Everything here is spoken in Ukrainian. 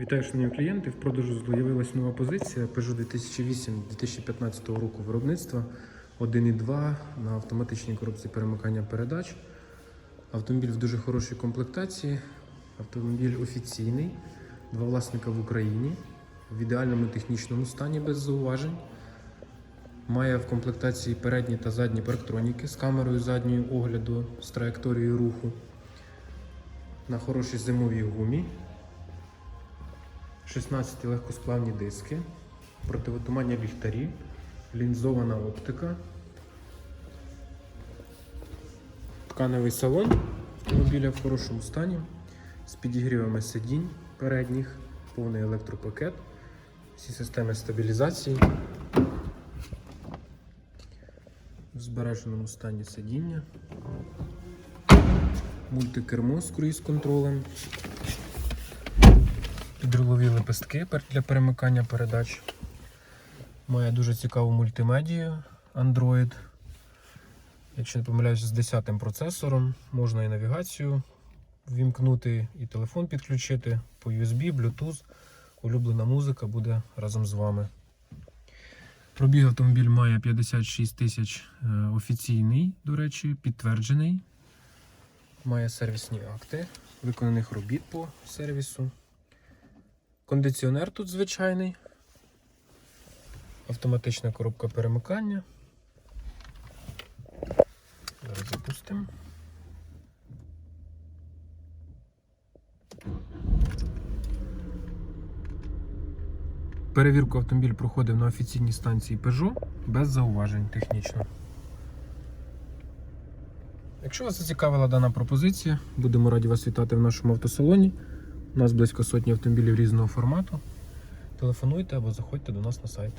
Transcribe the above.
Вітаю, шановні клієнти. В продажу з'явилась нова позиція Peugeot 2008-2015 року виробництва 1.2 на автоматичній коробці перемикання передач. Автомобіль в дуже хорошій комплектації. Автомобіль офіційний, два власника в Україні, в ідеальному технічному стані без зауважень. Має в комплектації передні та задні парктроніки з камерою задньої огляду з траєкторією руху. На хорошій зимовій гумі. 16 легкосплавні диски, противотуманні ліхтарі, лінзована оптика, тканевий салон автомобіля в хорошому стані, з підігрівами сидінь передніх, повний електропакет, всі системи стабілізації, в збереженому стані сидіння, мультикермо з круїз-контролем. Підрулові лепестки для перемикання передач. Має дуже цікаву мультимедію Android. Якщо не помиляюсь, з 10 процесором можна і навігацію ввімкнути, і телефон підключити по USB, Bluetooth. Улюблена музика буде разом з вами. Пробіг автомобіль має 56 тисяч е, офіційний, до речі, підтверджений. Має сервісні акти, виконаних робіт по сервісу. Кондиціонер тут звичайний. Автоматична коробка перемикання. Зараз запустимо. Перевірку автомобіль проходив на офіційній станції Peugeot без зауважень технічно. Якщо вас зацікавила дана пропозиція, будемо раді вас вітати в нашому автосалоні. У нас близько сотні автомобілів різного формату. Телефонуйте або заходьте до нас на сайт.